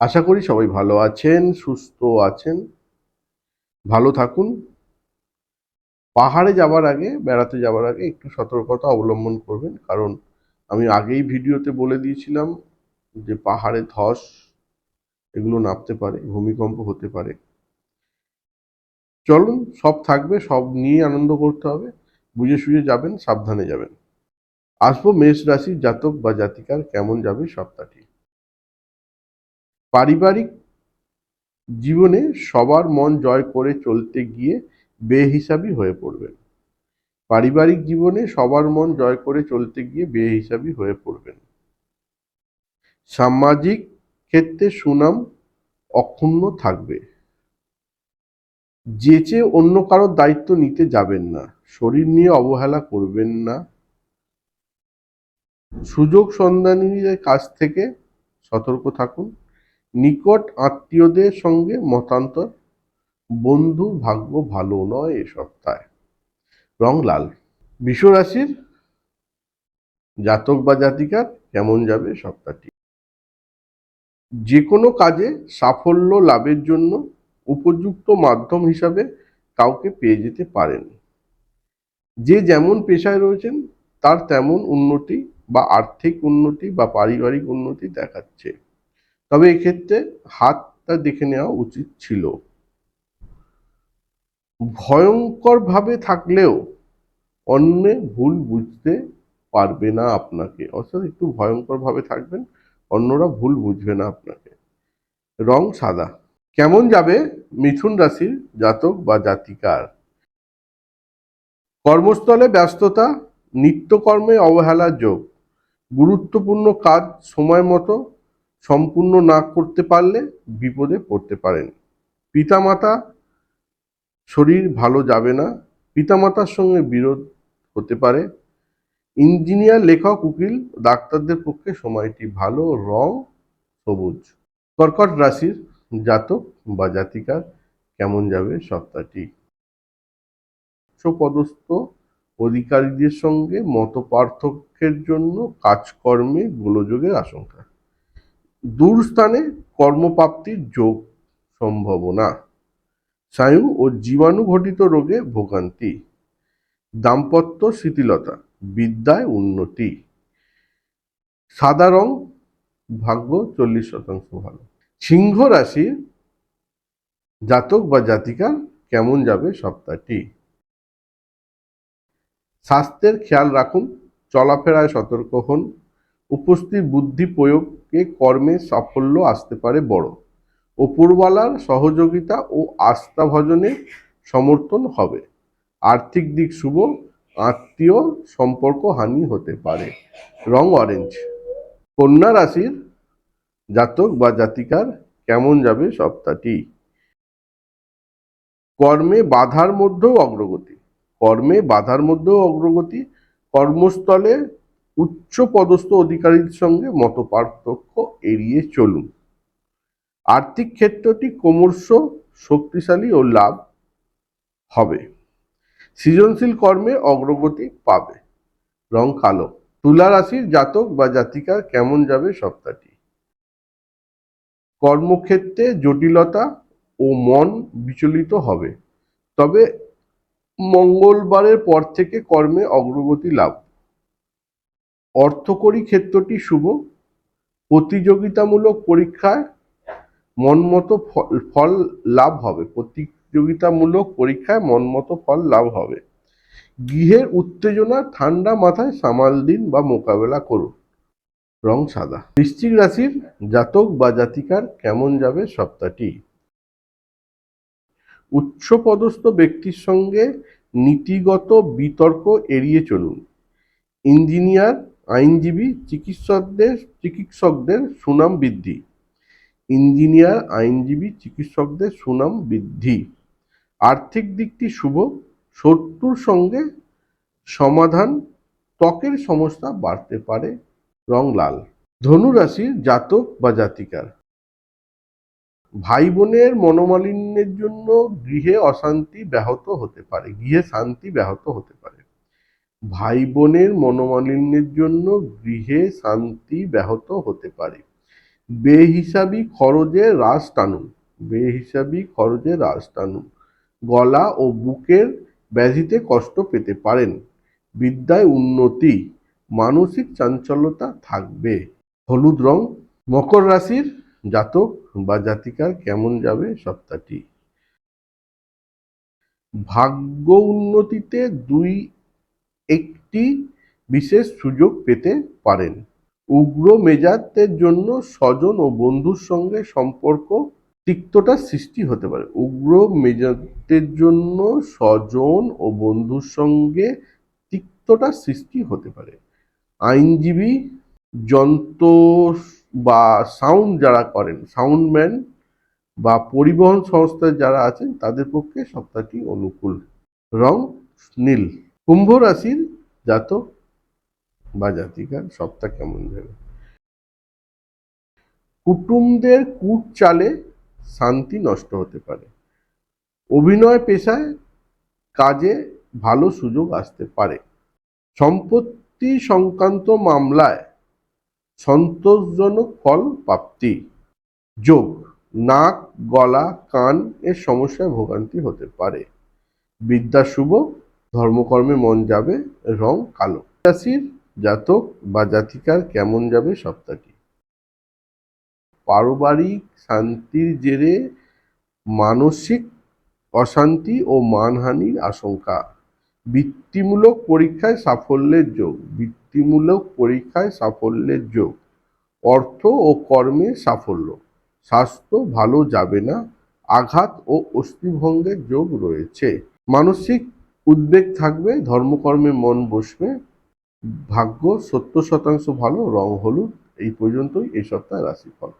আশা করি সবাই ভালো আছেন, সুস্থ আছেন। ভালো থাকুন। পাহাড়ে যাবার আগে, বেড়াতে যাবার আগে একটু সতর্কতা অবলম্বন করবেন। কারণ আমি আগেই ভিডিওতে বলে দিয়েছিলাম যে পাহাড়ে ধস, এগুলো নামতে পারে, ভূমিকম্প হতে পারে। চলুন, সব থাকবে, সব নিয়ে আনন্দ করতে হবে। বুঝে সুঝে যাবেন, সাবধানে যাবেন। আসব মেষ রাশির জাতক বা জাতিকার কেমন যাবে সপ্তাহটি? পারিবারিক জীবনে সবার মন জয় করে চলতে গিয়ে বেহিসাবি হয়ে পড়বেন। পারিবারিক জীবনে সবার মন জয় করে চলতে গিয়ে বেহিসাবি হয়ে পড়বেন। সামাজিক ক্ষেত্রে সুনাম অক্ষুণ্ণ থাকবে। যেচে অন্য কারোর দায়িত্ব নিতে যাবেন না, শরীর নিয়ে অবহেলা করবেন না। সুযোগ সন্ধানীদের কাছ থেকে সতর্ক থাকুন। নিকট আত্মীয়দের সঙ্গে মতান্তর, বন্ধু ভাগ্য ভালো নয় এ সপ্তাহে। রং লাল বিশ্ব রাশির জাতক বা জাতিকার কেমন যাবে সপ্তাহটি? যে কোনো কাজে সাফল্য লাভের জন্য উপযুক্ত মাধ্যম হিসাবে কাউকে পেয়ে যেতে পারেন। যে যেমন পেশায় রয়েছেন, তার তেমন উন্নতি বা আর্থিক উন্নতি বা পারিবারিক উন্নতি দেখাচ্ছে। তবে এক্ষেত্রে হাতটা দেখে নেওয়া উচিত ছিল। ভয়ঙ্করভাবে থাকলেও অন্যে ভুল বুঝতে পারবে না আপনাকে। অর্থাৎ একটু ভয়ঙ্করভাবে থাকবেন, অন্যরা ভুল বুঝবে না আপনাকে। রং সাদা। কেমন যাবে মিথুন রাশির জাতক বা জাতিকার? কর্মস্থলে ব্যস্ততা, নিত্যকর্মে অবহেলার যোগ, গুরুত্বপূর্ণ কাজ সময় মতো সম্পূর্ণ না করতে পারলে বিপদে পড়তে পারেন। পিতামাতা শরীর ভালো যাবে না, পিতামাতার সঙ্গে বিরোধ হতে পারে। ইঞ্জিনিয়ার, লেখক, উকিল, ডাক্তারদের পক্ষে সময়টি ভালো, রং সবুজ। কর্কট রাশির জাতক বা জাতিকার কেমন যাবে সপ্তাহটি? উচ্চপদস্থ অধিকারীদের সঙ্গে মত পার্থক্যের জন্য কাজকর্মে গোলযোগের আশঙ্কা। দূর স্থানে কর্মপ্রাপ্তির যোগ সম্ভাবনা। স্নায়ু ও জীবাণু ঘটিত রোগে ভোগান্তি। দাম্পত্য শিথিলতা, বিদ্যায় উন্নতি। সাদা রং, ভাগ্য চল্লিশ শতাংশ ভালো। সিংহ রাশির জাতক বা জাতিকা কেমন যাবে সপ্তাহটি? স্বাস্থ্যের খেয়াল রাখুন, চলাফেরায় সতর্ক হন উপস্থিত বুদ্ধি প্রয়োগে কর্মে সাফল্য আসতে পারে বড়। ওপরওয়ালার সহযোগিতা ও আস্থা ভজনে সমর্থন হবে। আর্থিক দিক শুভ, আত্মীয় সম্পর্ক হানি হতে পারে। রং অরেঞ্জ কন্যা রাশির জাতক বা জাতিকার কেমন যাবে সপ্তাহটি? কর্মে বাধার মধ্যেও অগ্রগতি। কর্মে বাধার মধ্যেও অগ্রগতি। কর্মস্থলে উচ্চ পদস্থ অধিকারীর সঙ্গে মত পার্থক্য এড়িয়ে চলুন। আর্থিক ক্ষেত্রটি ক্রমশ শক্তিশালী ও লাভ হবে। সৃজনশীল কর্মে অগ্রগতি পাবে। রং কালো। তুলা রাশির জাতক বা জাতিকা কেমন যাবে সপ্তাহটি? কর্মক্ষেত্রে জটিলতা ও মন বিচলিত হবে। তবে মঙ্গলবারের পর থেকে কর্মে অগ্রগতি লাভ অর্থকরী ক্ষেত্রটি শুভ। প্রতিযোগিতামূলক পরীক্ষায় মনমতো ফল লাভ হবে। প্রতিযোগিতামূলক পরীক্ষায় মনমতো ফল লাভ হবে। গৃহের উত্তেজনা, ঠান্ডা মাথায় সামাল দিন বা মোকাবেলা করুন। রং সাদা। বৃশ্চিক রাশির জাতক বা জাতিকার কেমন যাবে সপ্তাহটি? উচ্চপদস্থ ব্যক্তির সঙ্গে নীতিগত বিতর্ক এড়িয়ে চলুন। ইঞ্জিনিয়ার আইনজীবী, চিকিৎসকদের চিকিৎসকদের সুনাম বৃদ্ধি। ইঞ্জিনিয়ার, আইনজীবী, চিকিৎসকদের সুনাম বৃদ্ধি। আর্থিক দিকটি শুভ, শত্রুর সঙ্গে সমাধান, ত্বকের সমস্যা বাড়তে পারে, রং লাল। ধনু রাশির জাতক বা জাতিকার। ভাই বোনের মনোমালিন্যের জন্য গৃহে অশান্তি ব্যাহত হতে পারে, গৃহে শান্তি ব্যাহত হতে পারে। ভাই বোনের মনোমালিন্যের জন্য গৃহে শান্তি ব্যাহত হতে পারে। বেহিসাবি খরচে রাশ টানুন। বেহিসাবি খরচে রাশ টানুন। গলা ও বুকের ব্যাধিতে কষ্ট পেতে পারেন। বিদ্যায় উন্নতি। মানসিক চাঞ্চল্যতা থাকবে। হলুদ রং। মকর রাশির জাতক বা জাতিকার কেমন যাবে সপ্তাহটি? ভাগ্য উন্নতিতে দুই একটি বিশেষ সুযোগ পেতে পারেন। উগ্র মেজাজের জন্য স্বজন ও বন্ধুর সঙ্গে সম্পর্ক তিক্ততা সৃষ্টি হতে পারে। উগ্র মেজাজের জন্য স্বজন ও বন্ধুর সঙ্গে তিক্ততা সৃষ্টি হতে পারে। আইনজীবী, যন্ত্র বা সাউন্ড যারা করেন সাউন্ডম্যান বা পরিবহন সংস্থায় যারা আছেন, তাদের পক্ষে সপ্তাহটি অনুকূল। রং নীল। কুম্ভ রাশির জাতক বা জাতিকার সপ্তাহ কেমন যাবে? কুটুমদের কূট চালে শান্তি নষ্ট হতে পারে। অভিনয় পেশায় কাজে ভালো সুযোগ আসতে পারে। সম্পত্তি সংক্রান্ত মামলায় সন্তোষজনক ফল প্রাপ্তি। যোগ, নাক, গলা, কান এর সমস্যায় ভোগান্তি হতে পারে। বিদ্যা শুভ ধর্মকর্মে মন যাবে রং কালো। রাশির জাতক বা জাতিকার কেমন যাবে সপ্তাহটি পারিবারিক শান্তির জেরে মানসিক অশান্তি ও মানহানির আশঙ্কা। বৃত্তিমূলক পরীক্ষায় সাফল্যের যোগ। বৃত্তিমূলক পরীক্ষায় সাফল্যের যোগ। অর্থ ও কর্মে সাফল্য। স্বাস্থ্য ভালো যাবে না। আঘাত ও অস্থিভঙ্গের যোগ রয়েছে। মানসিক উদ্বেগ থাকবে, ধর্মকর্মে মন বসবে, ভাগ্য সত্তর শতাংশ ভালো, রং হলুদ, এই পর্যন্তই, এই সপ্তাহের রাশিফল।